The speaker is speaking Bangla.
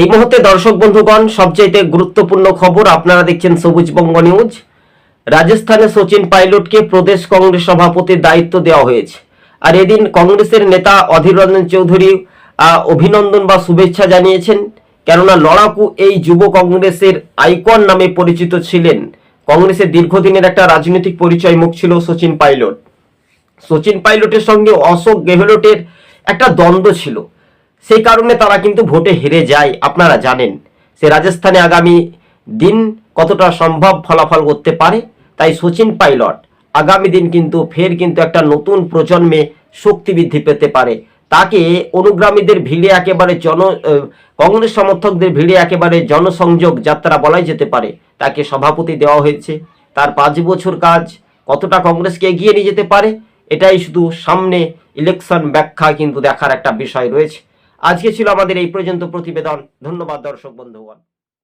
এই মুহূর্তে দর্শক বন্ধুগণ, সবচাইতে গুরুত্বপূর্ণ খবর আপনারা দেখছেন সবুজবঙ্গ নিউজ। রাজস্থানে সচিন পাইলটকে প্রদেশ কংগ্রেস সভাপতির দায়িত্ব দেওয়া হয়েছে। আর এদিন কংগ্রেসের নেতা অধীর রঞ্জন চৌধুরী অভিনন্দন বা শুভেচ্ছা জানিয়েছেন, কেননা লড়াকু এই যুব কংগ্রেসের আইকন নামে পরিচিত ছিলেন। কংগ্রেসের দীর্ঘদিনের একটা রাজনৈতিক পরিচয় মুখ ছিল সচিন পাইলট। সচিন পাইলটের সঙ্গে অশোক গেহলটের একটা দ্বন্দ্ব ছিল। সেই কারণে তারা কিন্তু ভোটে হেরে যায়, আপনারা জানেন। সে রাজস্থানে আগামী দিন কতটা সম্ভব ফলাফল করতে পারে, তাই সচিন পাইলট আগামী দিন কিন্তু ফের কিন্তু একটা নতুন প্রজন্মে শক্তি বৃদ্ধি পেতে পারে। তাকে অনুগ্রামীদের ভিড়ে একেবারে জন কংগ্রেস সমর্থকদের ভিড়ে একেবারে জনসংযোগ যাত্রা বলাই যেতে পারে। তাকে সভাপতি দেওয়া হয়েছে। তার পাঁচ বছর কাজ কতটা কংগ্রেসকে এগিয়ে নিয়ে যেতে পারে, এটাই শুধু সামনে ইলেকশন ব্যাখ্যা কিন্তু দেখার একটা বিষয় রয়েছে। আজকে ছিল আমাদের এই পর্যন্ত প্রতিবেদন। ধন্যবাদ দর্শক বন্ধুগণ।